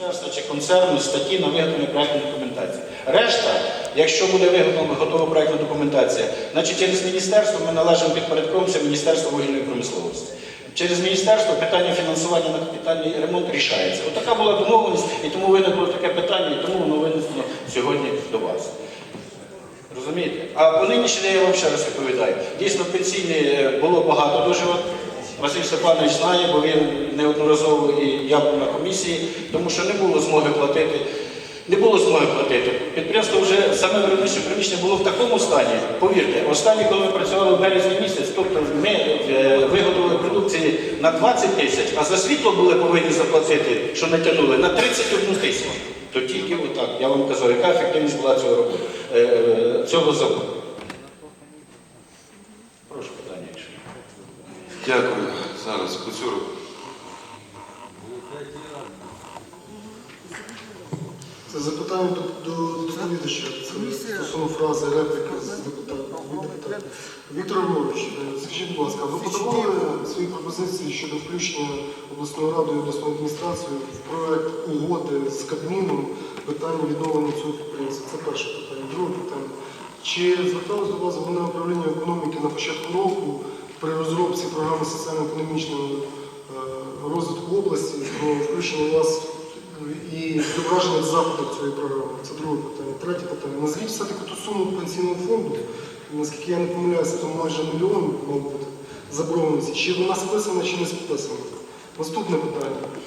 міністерства чи концерну статті на виготовлення проектної документації. Решта, якщо буде виготовлена готова проектна документація, значить через міністерство ми належимо підпорядковуємося Міністерству вугільної промисловості. Через міністерство питання фінансування на капітальний ремонт рішається. Отака була домовленість, і тому виникло таке питання, і тому воно винесено сьогодні до вас. Розумієте? А по нинішній я вам ще раз відповідаю. Дійсно, пенсійне було багато дуже. Василь Степанович знає, бо він неодноразово і я був на комісії, тому що не було змоги платити. Не було змоги платити. Підприємство вже саме виробниче приміщення було в такому стані. Повірте, останнє, коли ми працювали в березні місяць, тобто ми е, виготовили продукції на 20 тисяч, а за світло були повинні заплатити, що не тягнули, на 31 тисячу. То тільки отак, я вам казав, яка ефективність була цього року, е, е, цього заводу. Прошу питання, якщо. є. Дякую. Зараз Куцюров. Це запитання до, до доповідача. Це стосовно фрази репліки з депутата. Віктор Львович, е, скажіть, будь ласка, ви подавали свої пропозиції щодо включення обласною радою і обласною адміністрацією в проект угоди з Кабміном питання відновлення цього підприємства? Це перше питання. Друге питання. Чи зверталось до вас головне управління економіки на початку року при розробці програми соціально-економічного е, розвитку області про включення вас і відображення заходів цієї програми. Це друге питання. Третє питання. Назвіть все-таки ту суму пенсійного фонду, наскільки я не помиляюся, то майже мільйон, мав бути, заборгованості. Чи вона списана, чи не списана? Наступне питання.